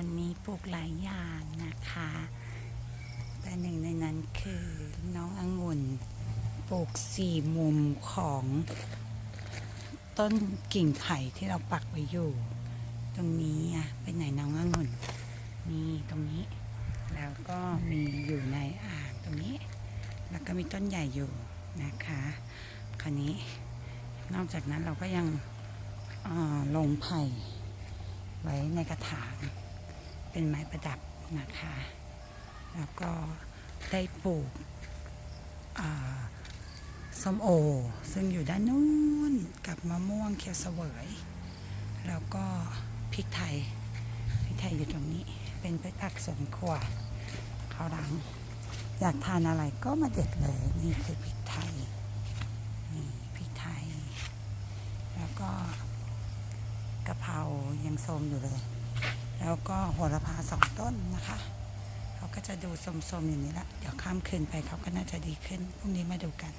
วันนี้ปลูกหลายอย่างนะคะ แต่หนึ่งในนั้นคือน้ององุ่นปลูกสี่มุมของต้นกิ่งไผ่ที่เราปักไว้อยู่ ตรงนี้อะเป็นไหนน้ององุ่นนี่ตรงนี้ แล้วก็มีอยู่ในอ่างตรงนี้ แล้วก็มีต้นใหญ่อยู่นะคะ คราวนี้นอกจากนั้นเราก็ยังลงไผ่ไว้ในกระถาง เป็นไม้ประดับนะคะ แล้วก็ได้ปลูกส้มโอ ซึ่งอยู่ด้านนู้นกับมะม่วงเขียวเสวย แล้วก็พริกไทย พริกไทยอยู่ตรงนี้ เป็นพืชผักสวนครัวเขาวหลัง อยากทานอะไรก็มาเด็ดเลย นี่คือพริกไทย นี่พริกไทย แล้วก็กะเพรายังโทมอยู่เลย แล้วก็โหระพาสองต้นนะคะเขาก็จะดูสมๆอย่างนี้ละ เดี๋ยวข้ามคืนไปเขาก็น่าจะดีขึ้นพรุ่งนี้มาดูกัน